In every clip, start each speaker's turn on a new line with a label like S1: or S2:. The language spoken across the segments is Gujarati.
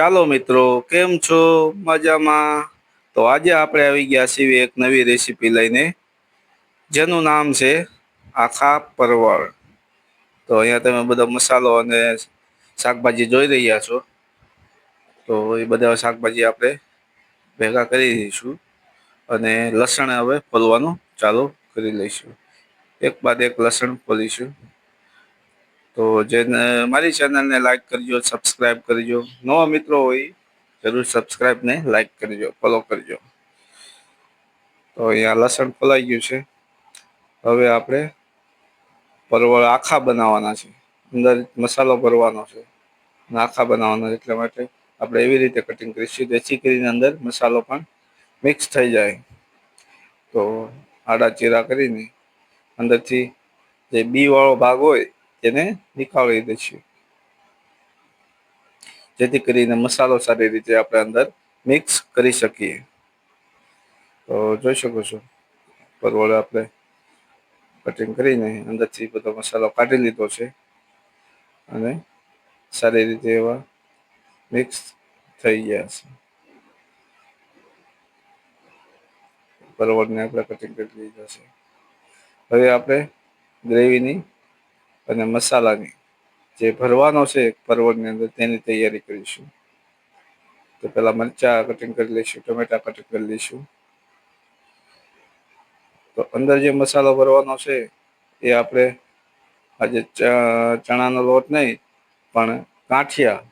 S1: ચાલો મિત્રો, કેમ છો? મજામાં? તો આજે આપણે આવી ગયા છીએ એક નવી રેસીપી લઈને, જેનું નામ છે આખા પરવળ. તો અહીંયા તમે બધો મસાલો અને શાકભાજી જોઈ રહ્યા છો. તો એ બધા શાકભાજી આપણે ભેગા કરી દઈશું અને લસણ હવે ફોલવાનું ચાલુ કરી લઈશું. એક બાદ એક લસણ ફોલીશું. તો જેને મારી ચેનલને લાઈક કરજો સબસ્ક્રાઈબ કરજો. નવા મિત્રો હોય, જરૂર સબસ્ક્રાઇબ ને લાઈક કરજો ફોલો કરજો. તો અહીંયા લસણ ફોલાઈ ગયું છે. હવે આપણે પરવળ આખા બનાવવાના છે. અંદર મસાલો ભરવાનો છે. અને આખા બનાવવાના એટલા માટે આપણે એવી રીતે કટિંગ કરીશું. જેથી કરીને અંદર મસાલો પણ મિક્સ થઈ જાય. તો આડા ચીરા કરીને અંદરથી જે બી વાળો ભાગ હોય તેને નીકાળી દઈશું જેથી કરીને મસાલો સારી રીતે આપણે અંદર મિક્સ કરી શકીએ. તો જોઈ શકો છો. પરવળ આપણે કટિંગ કરીને અંદરથી બધો મસાલો કાઢી લીધો છે. અને સારી રીતે એવા મિક્સ થઈ ગયા છે. પરવળને આપણે કટિંગ કરી લીધા છે. હવે આપણે ગ્રેવીની અને મસાલાની જે ભરવાનો છે પરવળની અંદર તેની તૈયારી કરીશું. તો પહેલાં મરચા કટિંગ કરી લઈશું, ટમેટા કટિંગ કરી લઈશું. તો અંદર જે મસાલો ભરવાનો છે એ આપણે આજે ચણાનો લોટ નહીં, પણ કાંઠિયા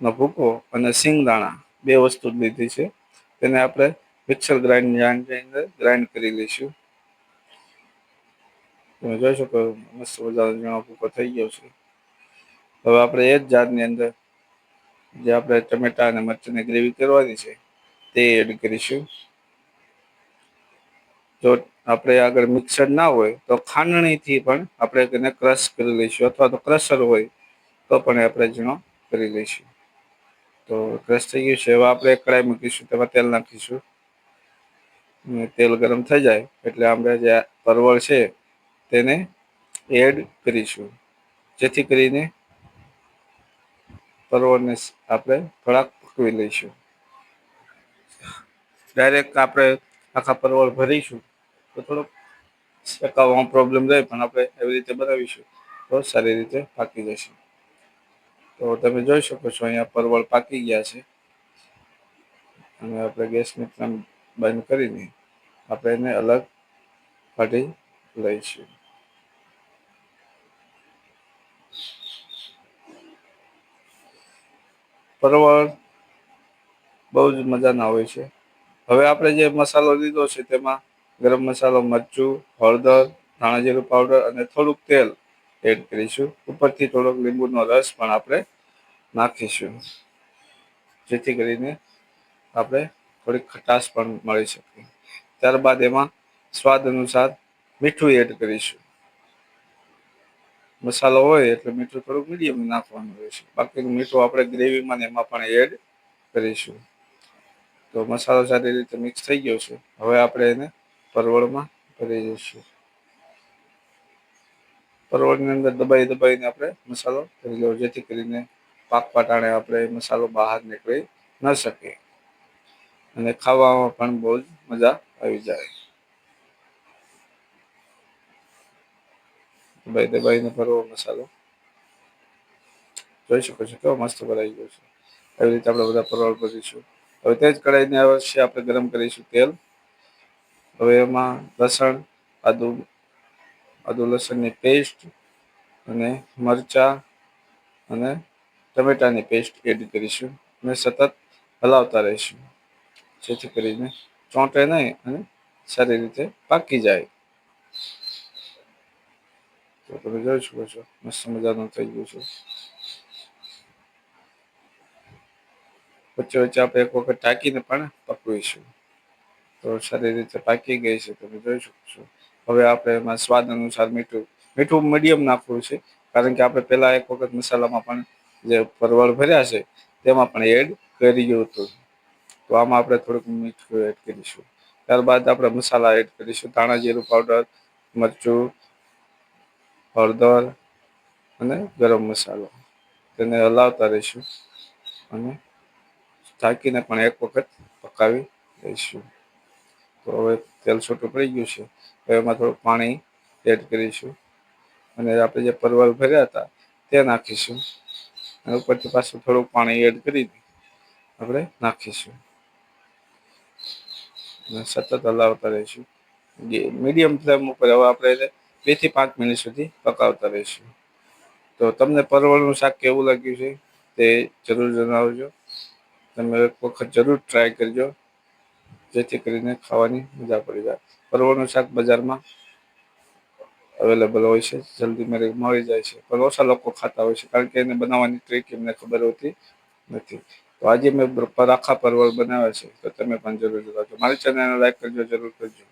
S1: નો ભૂકો અને સિંગદાણા બે વસ્તુ જ લીધી છે. તેને આપણે મિક્સર ગ્રાઇન્ડ ગ્રાઇન્ડ કરી લઈશું. તમે જોઈ શકો મસ્ત મજાનો ઝીણો ભૂકો થઈ ગયો છે. હવે આપણે એ જ જારની અંદર જે આપણે ટમેટા અને મરચાંની ગ્રેવી કરવાની છે, તે એડ કરીશું. જો આપણે આગળ મિક્સર ના હોય, તો ખાંડણીથી પણ આપણે તેને ક્રશ કરી લઈશું, અથવા તો ક્રશર હોય, તો પણ આપણે ઝીણો કરી લઈશું. તો ક્રશ થઈ ગયું છે. હવે આપણે કડાઈ મૂકીશું, તેમાં તેલ નાખીશું. તેલ ગરમ થઈ જાય, એટલે આપણે જે પરવળ છે તેને એડ કરીશું. જેથી કરીને પરવળને આપણે થોડાક પકવી લઈશું. ડાયરેક્ટ આપણે આખા પરવળ ભરીશું, તો થોડોક શેકાવવામાં પ્રોબ્લેમ રહે, પણ આપણે એવી રીતે બનાવીશું, તો સારી રીતે પાકી જશે. તો તમે જોઈ શકો છો, અહીંયા પરવળ પાકી ગયા છે. અને આપણે ગેસને બંધ કરીને આપણે એને અલગ કાઢી લઈશું. પરવળ બહુ જ મજાના હોય છે. હવે આપણે જે મસાલો લીધો છે તેમાં ગરમ મસાલો મરચું, હળદર ધાણા જીરું પાવડર અને થોડુંક તેલ એડ કરીશું. ઉપરથી થોડોક લીંબુનો રસ પણ આપણે નાખીશું. જેથી કરીને આપણે થોડીક ખટાશ પણ મળી શકે. ત્યારબાદ એમાં સ્વાદ અનુસાર મીઠું એડ કરીશું. મસાલો હોય એટલે મીઠું થોડુંક મીડિયમ નાખવાનું રહેશે બાકીનું મીઠું આપણે ગ્રેવીમાં ને એમાં પણ એડ કરીશું. તો મસાલો સારી રીતે મિક્સ થઈ ગયો છે. હવે આપણે એને પરવળમાં ભરી દઈશું. પરવળની અંદર દબાઈ દબાઈને આપણે મસાલો ભરી લેવો, જેથી કરીને પાક પાટાણે આપણે મસાલો બહાર નીકળી ન શકે. અને ખાવામાં પણ બહુ જ મજા આવી જાય. દબાઈ દબાઈને ભરવો મસાલો. જોઈ શકો છો, કેવો મસ્ત ભરાઈ ગયો છે. એવી રીતે આપણે બધા પરવળ ભરીશું હવે તે જ કઢાઈને અવશ્ય આપણે ગરમ કરીશું તેલ. હવે એમાં લસણ, આદુ આદુ લસણની પેસ્ટ અને મરચાં અને ટમેટાની પેસ્ટ એડ કરીશું. અને સતત હલાવતા રહીશું. જેથી કરીને ચોંટે નહીં અને સારી રીતે પાકી જાય. તો તમે જોઈ શકો છો મસ્ત મજાનું થઈ ગયું છે વચ્ચે વચ્ચે આપણે એક વખત ટાંકીને પણ પકવીશું તો સારી રીતે પાકી ગઈ છે તમે જોઈ શકો છો હવે આપણે એમાં સ્વાદ અનુસાર મીઠું મીઠું મીડિયમ નાખવું છે કારણ કે આપણે પહેલા એક વખત મસાલામાં પણ જે પરવળ ભર્યા છે તેમાં પણ એડ કરી ગયું હતું તો આમાં આપણે થોડુંક મીઠું એડ કરીશું ત્યારબાદ આપણે મસાલા એડ કરીશું ધાણા જીરું પાવડર મરચું હળદર અને ગરમ મસાલો. તેને હલાવતા રહીશું અને ઢાંકીને પણ એક વખત પકાવી દઈશું તો હવે તેલ છૂટું પડી ગયું છે. હવે એમાં થોડું પાણી એડ કરીશું અને આપણે જે પરવળ ભર્યા હતા તે નાખીશું. અને ઉપરથી પાછું થોડું પાણી એડ કરી આપણે નાખીશું. અને સતત હલાવતા રહીશું. મીડિયમ ફ્લેમ ઉપર હવે આપણે એને બેથી પાંચ મિનિટ સુધી પકાવતા રહીશું. તો તમને પરવળનું શાક કેવું લાગ્યું છે તે જરૂર જણાવજો. તમે એક વખત જરૂર ટ્રાય કરજો. જેથી કરીને ખાવાની મજા પડી જાય. પરવળનું શાક બજારમાં અવેલેબલ હોય છે. જલ્દી મેરે મળી જાય છે. પણ ઓછા લોકો ખાતા હોય છે. કારણ કે એને બનાવવાની ટ્રીક એમને ખબર હોતી નથી. તો આજે મેં આખા પરવળ બનાવ્યા છે. તો તમે પણ જરૂર જોજો મારી ચેનલને લાઈક કરજો, જરૂર કરજો.